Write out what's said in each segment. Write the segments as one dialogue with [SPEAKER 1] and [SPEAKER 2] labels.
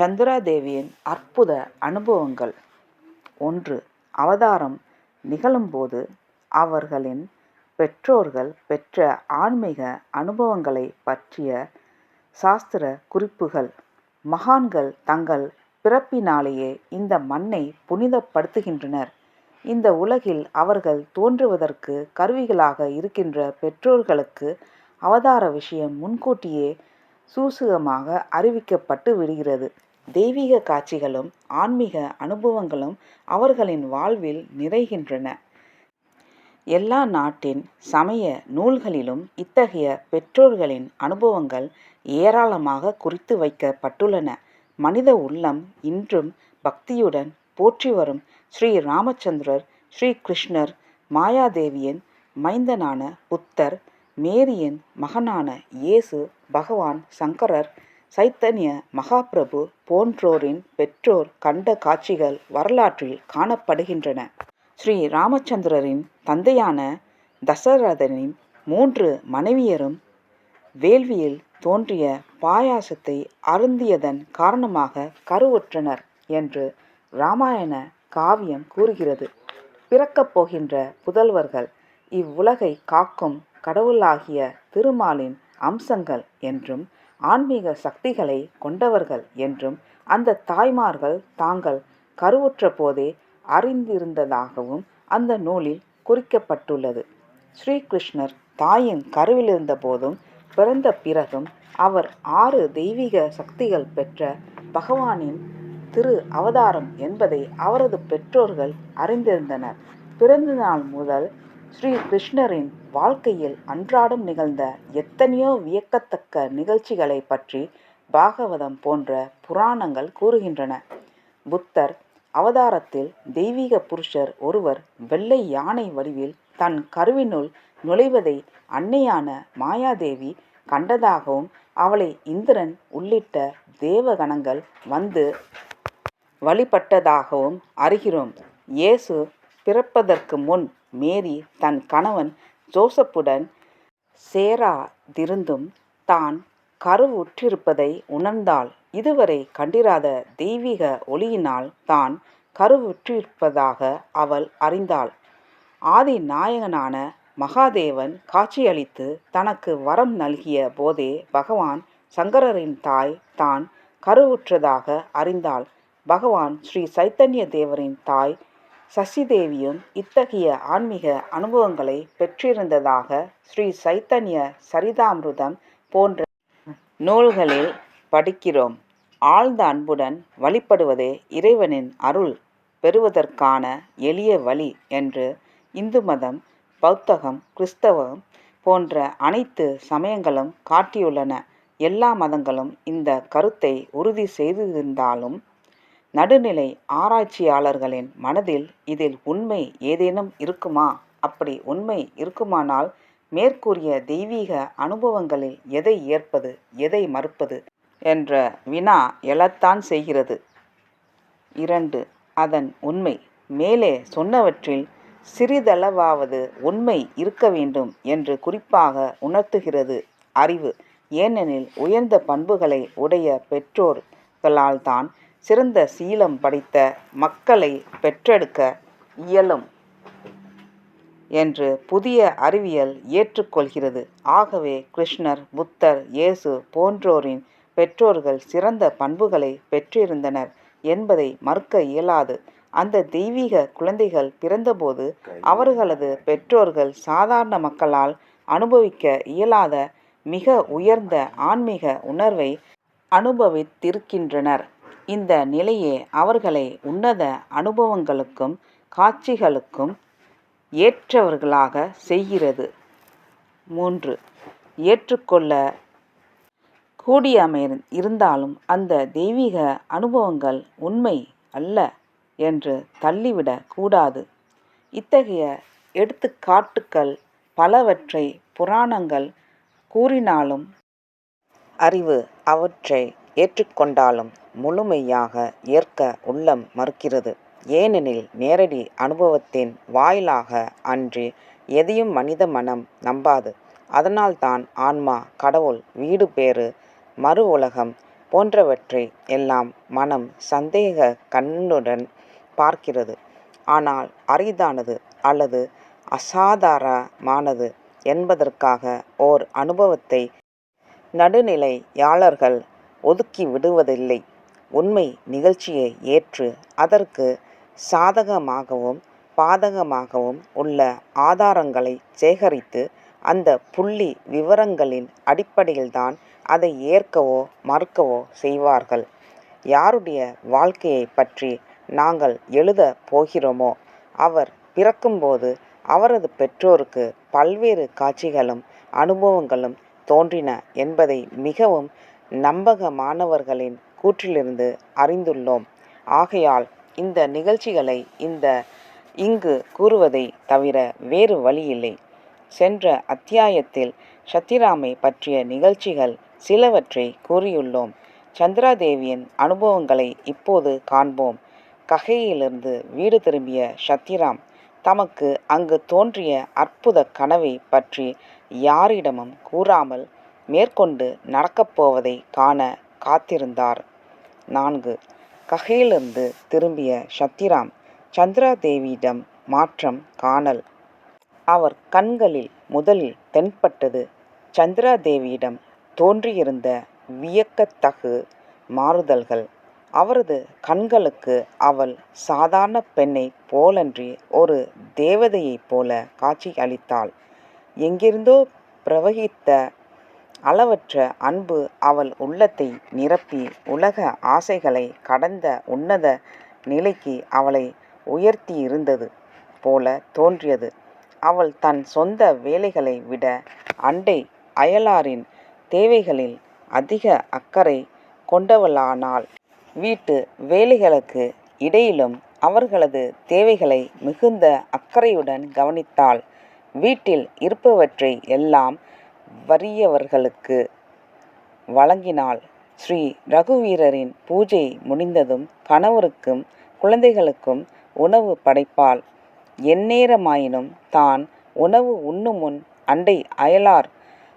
[SPEAKER 1] சந்திராதேவியின் அற்புத அனுபவங்கள். ஒன்று அவதாரம் நிகழும்போது அவர்களின் பெற்றோர்கள் பெற்ற ஆன்மீக அனுபவங்களைப் பற்றிய சாஸ்திர குறிப்புகள். மகான்கள் தங்கள் பிறப்பினாலேயே இந்த மண்ணை புனிதப்படுத்துகின்றனர். இந்த உலகில் அவர்கள் தோன்றுவதற்கு கருவிகளாக இருக்கின்ற பெற்றோர்களுக்கு அவதார விஷயம் முன்கூட்டியே சூசகமாக அறிவிக்கப்பட்டு விடுகிறது. தெய்வீக காட்சிகளும் ஆன்மீக அனுபவங்களும் அவர்களின் வாழ்வில் நிறைகின்றன. எல்லா நாட்டின் சமய நூல்களிலும் இத்தகைய பெற்றோர்களின் அனுபவங்கள் ஏராளமாக குறித்து வைக்கப்பட்டுள்ளன. மனித உள்ளம் இன்றும் பக்தியுடன் போற்றி வரும் ஸ்ரீ ராமச்சந்திரர் ஸ்ரீ கிருஷ்ணர் மாயாதேவியின் மைந்தனான புத்தர் மேரியின் மகனான இயேசு பகவான் சங்கரர் சைத்தன்ய மகாபிரபு போன்றோரின் பெற்றோர் கண்ட காட்சிகள் வரலாற்றில் காணப்படுகின்றன. ஸ்ரீ ராமச்சந்திரரின் தந்தையான தசரதனின் மூன்று மனைவியரும் வேள்வியில் தோன்றிய பாயாசத்தை அருந்தியதன் காரணமாக கருவுற்றனர் என்று இராமாயண காவியம் கூறுகிறது. பிறக்கப் போகின்ற புதல்வர்கள் இவ்வுலகை காக்கும் கடவுளாகிய திருமாலின் அம்சங்கள் என்றும் ஆன்மீக சக்திகளை கொண்டவர்கள் என்றும் அந்த தாய்மார்கள் தாங்கள் கருவுற்ற போதே அறிந்திருந்ததாகவும் அந்த நூலில் குறிக்கப்பட்டுள்ளது. ஸ்ரீகிருஷ்ணர் தாயின் கருவிலிருந்த போதும் பிறந்த பிறகும் அவர் ஆறு தெய்வீக சக்திகள் பெற்ற பகவானின் திரு அவதாரம் என்பதை அவரது பெற்றோர்கள் அறிந்திருந்தனர். பிறந்த நாள் முதல் ஸ்ரீ கிருஷ்ணரின் வாழ்க்கையில் அன்றாடம் நிகழ்ந்த எத்தனையோ வியக்கத்தக்க நிகழ்ச்சிகளை பற்றி பாகவதம் போன்ற புராணங்கள் கூறுகின்றன. புத்தர் அவதாரத்தில் தெய்வீக புருஷர் ஒருவர் வெள்ளை யானை வடிவில் தன் கருவினுள் நுழைவதை அன்னையான மாயாதேவி கண்டதாகவும் அவளை இந்திரன் உள்ளிட்ட தேவகணங்கள் வந்து வழிபட்டதாகவும் அறிகிறோம். இயேசு பிறப்பதற்கு முன் மேரி தன் கணவன் ஜோசப்புடன் சேராதிருந்தும் தான் கருவுற்றிருப்பதை உணர்ந்தாள். இதுவரை கண்டிராத தெய்வீக ஒளியினால் தான் கருவுற்றிருப்பதாக அவள் அறிந்தாள். ஆதி நாயகனான மகாதேவன் காட்சியளித்து தனக்கு வரம் நல்கிய போதே பகவான் சங்கரரின் தாய் தான் கருவுற்றதாக அறிந்தாள். பகவான் ஸ்ரீ சைத்தன்ய தேவரின் தாய் சசிதேவியும் இத்தகைய ஆன்மீக அனுபவங்களை பெற்றிருந்ததாக ஸ்ரீ சைத்தன்ய சரிதாமிருதம் போன்ற நூல்களில் படிக்கிறோம். ஆழ்ந்த அன்புடன் வழிபடுவதே இறைவனின் அருள் பெறுவதற்கான எளிய வழி என்று இந்து மதம் பௌத்தகம் கிறிஸ்தவம் போன்ற அனைத்து சமயங்களும் காட்டியுள்ளன. எல்லா மதங்களும் இந்த கருத்தை உறுதி செய்திருந்தாலும் நடுநிலை ஆராய்ச்சியாளர்களின் மனதில் இதில் உண்மை ஏதேனும் இருக்குமா? அப்படி உண்மை இருக்குமானால் மேற்கூறிய தெய்வீக அனுபவங்களில் எதை ஏற்பது எதை மறுப்பது என்ற வினா எழத்தான் செய்கிறது. இரண்டு அதன் உண்மை. மேலே சொன்னவற்றில் சிறிதளவாவது உண்மை இருக்க வேண்டும் என்று குறிப்பாக உணர்த்துகிறது. அறிவு. ஏனெனில் உயர்ந்த பண்புகளை உடைய பெற்றோர்களால்தான் சிறந்த சீலம் படைத்த மக்களை பெற்றெடுக்க இயலும் என்று புதிய அறிவியல் ஏற்றுக்கொள்கிறது. ஆகவே கிருஷ்ணர் புத்தர் இயேசு போன்றோரின் பெற்றோர்கள் சிறந்த பண்புகளை பெற்றிருந்தனர் என்பதை மறுக்க இயலாது. அந்த தெய்வீக குழந்தைகள் பிறந்தபோது அவர்களது பெற்றோர்கள் சாதாரண மக்களால் அனுபவிக்க இயலாத மிக உயர்ந்த ஆன்மீக உணர்வை அனுபவித்திருக்கின்றனர். இந்த நிலையே அவர்களை உன்னத அனுபவங்களுக்கும் காட்சிகளுக்கும் ஏற்றவர்களாக செய்கிறது. மூன்று. ஏற்றுக்கொள்ள கூடியமை இருந்தாலும் அந்த தெய்வீக அனுபவங்கள் உண்மை அல்ல என்று தள்ளிவிடக் கூடாது. இத்தகைய எடுத்துக்காட்டுக்கள் பலவற்றை புராணங்கள் கூறினாலும் அறிவு அவற்றை ஏற்றுக்கொண்டாலும் முழுமையாக ஏற்க உள்ளம் மறுக்கிறது ஏனெனில் நேரடி அனுபவத்தின் வாயிலாக அன்றி எதையும் மனித மனம் நம்பாது அதனால்தான் ஆன்மா கடவுள் வீடு பேறு மறு உலகம் போன்றவற்றை எல்லாம் மனம் சந்தேக கண்ணுடன் பார்க்கிறது. ஆனால் அரிதானது அல்லது அசாதாரணமானது என்பதற்காக ஓர் அனுபவத்தை நடுநிலையாளர்கள் ஒதுக்கி விடுவதில்லை உண்மை நிகழ்ச்சியை ஏற்று அதற்கு சாதகமாகவும் பாதகமாகவும் உள்ள ஆதாரங்களை சேகரித்து அந்த புள்ளி விவரங்களின் அடிப்படையில்தான் அதை ஏற்கவோ மறுக்கவோ செய்வார்கள். யாருடைய வாழ்க்கையைப் பற்றி நாங்கள் எழுதப் போகிறோமோ அவர் பிறக்கும்போது அவரது பெற்றோருக்கு பல்வேறு காட்சிகளும் அனுபவங்களும் தோன்றின என்பதை மிகவும் நம்பகமானவர்களின் கூற்றிலிருந்து அறிந்துள்ளோம். ஆகையால் இந்த நிகழ்ச்சிகளை இந்த இங்கு கூறுவதை தவிர வேறு வழியில்லை. சென்ற அத்தியாயத்தில் சத்திராமை பற்றிய நிகழ்ச்சிகள் சிலவற்றை கூறியுள்ளோம். சந்திராதேவியின் அனுபவங்களை இப்போது காண்போம். ககையிலிருந்து வீடு திரும்பிய சத்திராம் தமக்கு அங்கு தோன்றிய அற்புதக் கனவை பற்றி யாரிடமும் கூறாமல் மேற்கொண்டு நடக்கப் போவதைக் காத்திருந்தார். நான்கு. ககையிலிருந்து திரும்பிய சத்திராம் தேவியிடம் மாற்றம் காணல். அவர் கண்களில் முதலில் தென்பட்டது சந்திரா தேவியிடம் தோன்றியிருந்த வியக்கத்தகு மாறுதல்கள். அவரது கண்களுக்கு அவள் சாதாரண பெண்ணைப் போலன்றி ஒரு தேவதையைப் போல காட்சி அளித்தாள் எங்கிருந்தோ பிரவகித்த அளவற்ற அன்பு அவள் உள்ளத்தை நிரப்பி உலக ஆசைகளை கடந்த உன்னத நிலைக்கு அவளை உயர்த்தியிருந்தது போல தோன்றியது. அவள் தன் சொந்த வேலைகளை விட அண்டை அயலாரின் தேவைகளில் அதிக அக்கறை கொண்டவளானாள். வீட்டு வேலைகளுக்கு இடையிலும் அவர்களது தேவைகளை மிகுந்த அக்கறையுடன் கவனித்தாள். வீட்டில் இருப்பவற்றை எல்லாம் வறியவர்களுக்கு வழங்கினாள். ஸ்ரீ ரகுவீரரின் பூஜை முடிந்ததும் கணவருக்கும் குழந்தைகளுக்கும் உணவு படைப்பாள். எந்நேரமாயினும் தான் உணவு உண்ணுமுன் அண்டை அயலார்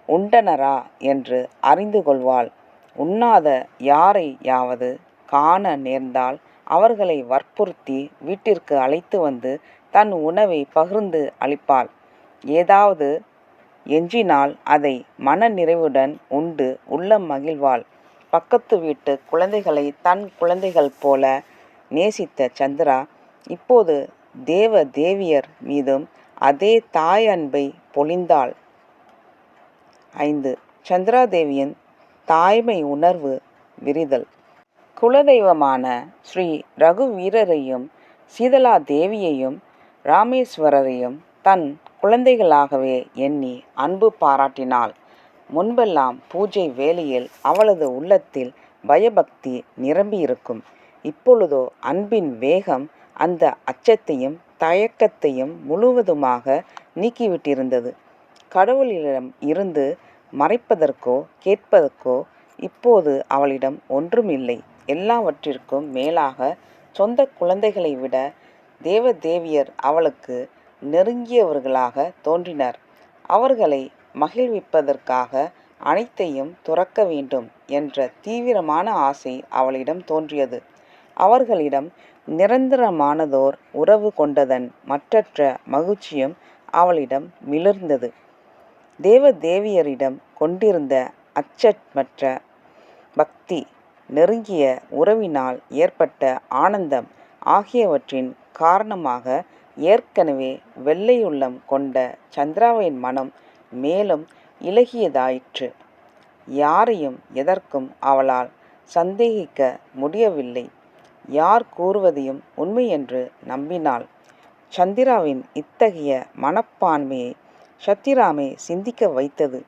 [SPEAKER 1] உண்டனரா என்று அறிந்து கொள்வாள். உண்ணாத யாரை யாவது காண நேர்ந்தால் அவர்களை வற்புறுத்தி வீட்டிற்கு அழைத்து வந்து தன் உணவை பகிர்ந்து அளிப்பாள். ஏதாவது எஞ்சினால் அதை மன நிறைவுடன் உண்டு உள்ளம் மகிழ்வாள். பக்கத்து வீட்டு குழந்தைகளை தன் குழந்தைகள் போல நேசித்த சந்திரா இப்போது தேவ தேவியர் மீதும் அதே தாய் அன்பை பொழிந்தாள். ஐந்து. சந்திராதேவியின் தாய்மையுணர்வு விரிதல். குலதெய்வமான ஸ்ரீ ரகுவீரரையும் சீதளாதேவியையும் ராமேஸ்வரரையும் தன் குழந்தைகளாகவே எண்ணி அன்பு பாராட்டினாள். முன்பெல்லாம் பூஜை வேளையில் அவளது உள்ளத்தில் பயபக்தி நிரம்பியிருக்கும். இப்பொழுதோ அன்பின் வேகம் அந்த அச்சத்தையும் தயக்கத்தையும் முழுவதுமாக நீக்கிவிட்டிருந்தது. கடவுளிடம் இருந்து மறைப்பதற்கோ கேட்பதற்கோ இப்போது அவளிடம் ஒன்றுமில்லை. எல்லாவற்றிற்கும் மேலாக சொந்த குழந்தைகளை விட தேவதேவியர் அவளுக்கு நெருங்கியவர்களாக தோன்றினர். அவர்களை மகிழ்விப்பதற்காக அனைத்தையும் துறக்க வேண்டும் என்ற தீவிரமான ஆசை அவளிடம் தோன்றியது. அவர்களிடம் நிரந்தரமானதோர் உறவு கொண்டதன் மற்றற்ற மகிழ்ச்சியும் அவளிடம் மிளிர்ந்தது. தேவதேவியரிடம் கொண்டிருந்த அச்சமற்ற பக்தி, நெருங்கிய உறவினால் ஏற்பட்ட ஆனந்தம் ஆகியவற்றின் காரணமாக ஏற்கனவே வெள்ளையுள்ளம் கொண்ட சந்திராவின் மனம் மேலும் இலகியதாயிற்று யாரையும் எதற்கும் அவளால் சந்தேகிக்க முடியவில்லை. யார் கூறுவதையும் உண்மையென்று நம்பினாள். சந்திராவின் இத்தகைய மனப்பான்மையை சத்திராமை சிந்திக்க வைத்தது.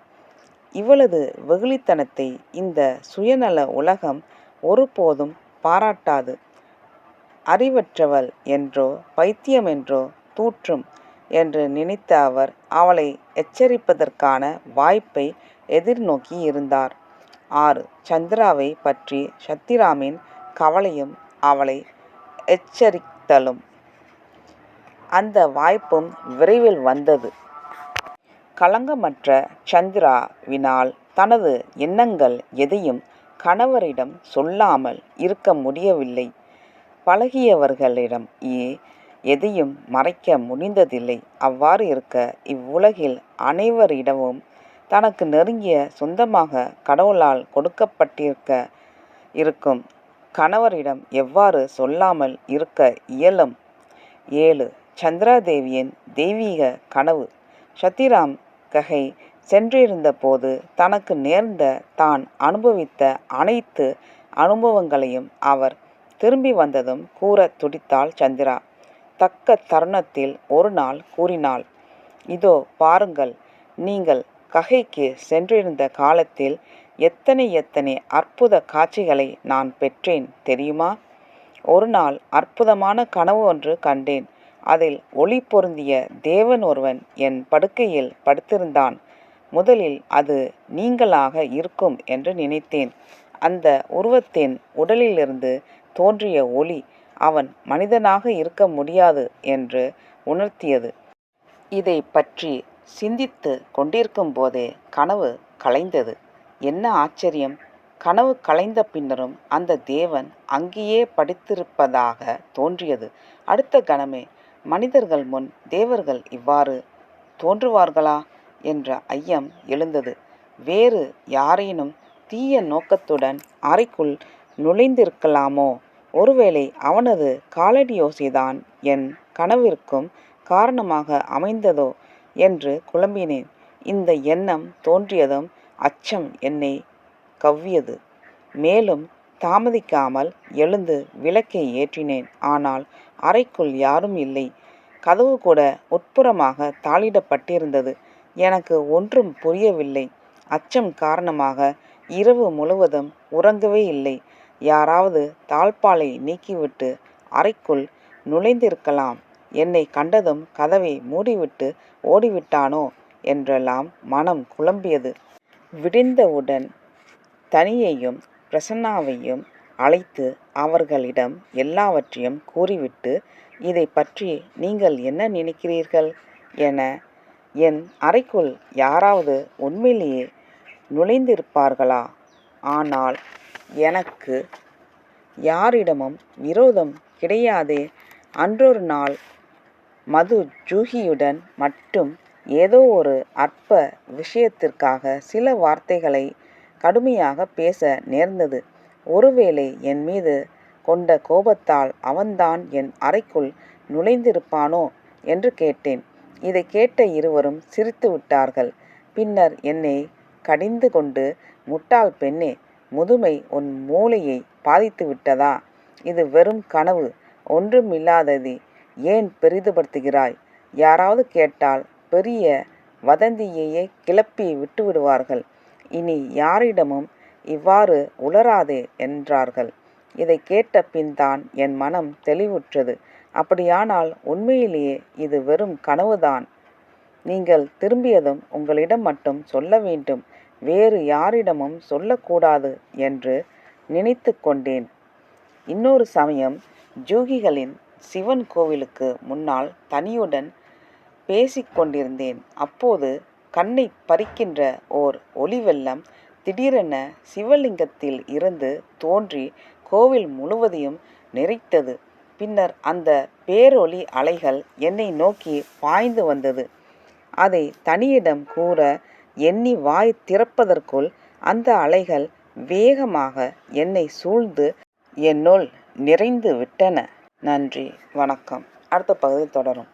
[SPEAKER 1] இவளது வெகுளித்தனத்தை இந்த சுயநல உலகம் ஒருபோதும் பாராட்டாது. அறிவற்றவள் என்றோ பைத்தியம் என்றோ தூற்றும் என்று நினைத்த அவர் அவளை எச்சரிப்பதற்கான வாய்ப்பை எதிர்நோக்கி இருந்தார் ஆறு. சந்திராவைப் பற்றி சத்திராமின் கவலையும் அவளை எச்சரித்தலும். அந்த வாய்ப்பும் விரைவில் வந்தது. களங்கமற்ற சந்திராவினால் தனது எண்ணங்கள் எதையும் கணவரிடம் சொல்லாமல் இருக்க முடியவில்லை. பழகியவர்களிடம் எதையும் மறைக்க முடிந்ததில்லை. அவ்வாறு இருக்க இவ்வுலகில் அனைவரிடமும் தனக்கு நெருங்கிய சொந்தமாக கடவுளால் கொடுக்கப்பட்டிருக்க இருக்கும் கணவரிடம் எவ்வாறு சொல்லாமல் இருக்க இயலும்? ஏழு. சந்திராதேவியின் தெய்வீக கனவு சத்திராம் ககை சென்றிருந்தபோது தனக்கு நேர்ந்த தான் அனுபவித்த அனைத்து அனுபவங்களையும் அவர் திரும்பி வந்ததும் கூறத் துடித்தாள் சந்திரா. தக்க தருணத்தில் ஒரு நாள் கூறினாள் இதோ பாருங்கள் நீங்கள் ககைக்கு சென்றிருந்த காலத்தில் எத்தனை எத்தனை அற்புத காட்சிகளை நான் பெற்றேன் தெரியுமா? ஒரு நாள் அற்புதமான கனவு ஒன்று கண்டேன். அதில் ஒளி பொருந்திய தேவன் ஒருவன் என் படுக்கையில் படுத்திருந்தான். முதலில் அது நீங்களாக இருக்கும் என்று நினைத்தேன். அந்த உருவத்தின் உடலிலிருந்து தோன்றிய ஒளி அவன் மனிதனாக இருக்க முடியாது என்று உணர்த்தியது. இதை பற்றி சிந்தித்து கொண்டிருக்கும்போதே கனவு கலைந்தது. என்ன ஆச்சரியம்! கனவு கலைந்த பின்னரும் அந்த தேவன் அங்கேயே படித்திருப்பதாக தோன்றியது. அடுத்த கணமே மனிதர்கள் முன் தேவர்கள் இவ்வாறு தோன்றுவார்களா என்ற ஐயம் எழுந்தது. வேறு யாரேனும் தீய நோக்கத்துடன் அறைக்குள் நுழைந்திருக்கலாமோ? ஒருவேளை அவனது காலடியோசைதான் என் கனவிற்கும் காரணமாக அமைந்ததோ என்று குழம்பினேன். இந்த எண்ணம் தோன்றியதும் அச்சம் என்னை கவ்வியது. மேலும் தாமதிக்காமல் எழுந்து விளக்கை ஏற்றினேன். ஆனால் அறைக்குள் யாரும் இல்லை. கதவு கூட உட்புறமாக தாளிடப்பட்டிருந்தது. எனக்கு ஒன்றும் புரியவில்லை. அச்சம் காரணமாக இரவு முழுவதும் உறங்கவே இல்லை. யாராவது தாழ்பாலை நீக்கிவிட்டு அறைக்குள் நுழைந்திருக்கலாம். என்னை கண்டதும் கதவை மூடிவிட்டு ஓடிவிட்டானோ என்றெல்லாம் மனம் குழம்பியது. விடிந்தவுடன் தனியையும் பிரசன்னாவையும் அழைத்து அவர்களிடம் எல்லாவற்றையும் கூறிவிட்டு இதை பற்றி நீங்கள் என்ன நினைக்கிறீர்கள் என என் அறைக்குள் யாராவது உண்மையிலேயே நுழைந்திருப்பார்களா? ஆனால் எனக்கு யாரிடமும் விரோதம் கிடையாதே. அன்றொரு நாள் மது ஜூஹியுடன் மட்டும் ஏதோ ஒரு அற்ப விஷயத்திற்காக சில வார்த்தைகளை கடுமையாக பேச நேர்ந்தது. ஒருவேளை என் மீது கொண்ட கோபத்தால் அவன்தான் என் அறைக்குள் நுழைந்திருப்பானோ என்று கேட்டேன். இதை கேட்ட இருவரும் சிரித்து விட்டார்கள். பின்னர் என்னை கடிந்து கொண்டு முட்டாள் பெண்ணே முதுமை உன் மூளையை பாதித்து விட்டதா? இது வெறும் கனவு ஒன்றுமில்லாததை ஏன் பெரிதுபடுத்துகிறாய்? யாராவது கேட்டால் பெரிய வதந்தியையே கிளப்பி விட்டுவிடுவார்கள். இனி யாரிடமும் இவ்வாறு உளராதே என்றார்கள். இதை கேட்ட பின்தான் என் மனம் தெளிவுற்றது. அப்படியானால் உண்மையிலேயே இது வெறும் கனவுதான். நீங்கள் திரும்பியதும் உங்களிடம் மட்டும் சொல்ல வேண்டும். வேறு யாரிடமும் சொல்லக்கூடாது என்று நினைத்து கொண்டேன். இன்னொரு சமயம் ஜூகிகளின் சிவன் கோவிலுக்கு முன்னால் தனியுடன் பேசிக்கொண்டிருந்தேன் அப்போது கண்ணை பறிக்கின்ற ஓர் ஒளிவெல்லம் திடீரென சிவலிங்கத்தில் இருந்து தோன்றி கோவில் முழுவதையும் நிறைத்தது. பின்னர் அந்த பேரொளி அலைகள் என்னை நோக்கி பாய்ந்து வந்தது. அதை தனியிடம் கூற எண்ணி வாய் திறப்பதற்குள் அந்த அலைகள் வேகமாக என்னை சூழ்ந்து என்னுள் நிறைந்து விட்டன. நன்றி வணக்கம் அடுத்த பகுதி தொடரும்.